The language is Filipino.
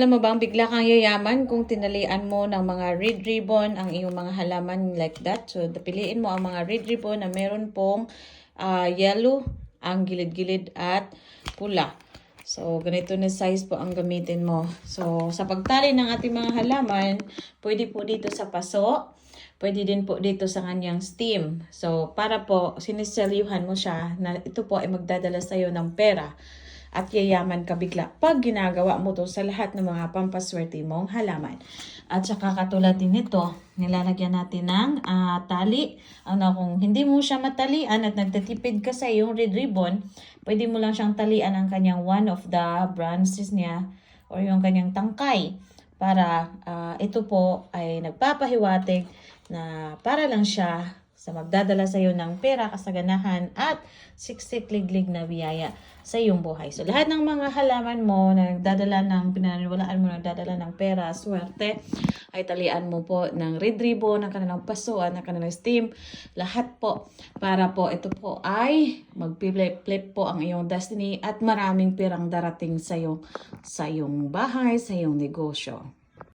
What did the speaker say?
Alam mo bang bigla kang yayaman kung tinalian mo ng mga red ribbon ang iyong mga halaman like that. So, piliin mo ang mga red ribbon na meron pong ah, yellow, ang gilid-gilid at pula. So, ganito na size po ang gamitin mo. So, sa pagtali ng ating mga halaman, pwede po dito sa paso, pwede din po dito sa kanyang steam. So, para po siniselyuhan mo siya na ito po ay magdadala sa iyo ng pera at yayaman ka bigla pag ginagawa mo to sa lahat ng mga pampaswerte mong halaman. At saka katulad din nito, nilalagyan natin ng ah, tali. Ano, kung hindi mo siya matalian at nagtatipid ka sa iyong red ribbon, pwede mo lang siyang talian ang kanyang one of the branches niya or yung kanyang tangkay para ah, ito po ay nagpapahiwatig na para lang siya sa magdadala sa iyo ng pera, kasaganahan at siksik-liglig na biyaya sa iyong buhay. So lahat ng mga halaman mo na nagdadala ng pinaniniwalaan mo na nagdadala ng pera, swerte, ay talian mo po ng red ribbon, ng kanilang pasuan, ng kanilang steam, lahat po para po ito po ay mag-flip po ang iyong destiny at maraming perang darating sa iyong, sa iyong bahay, sa iyong negosyo.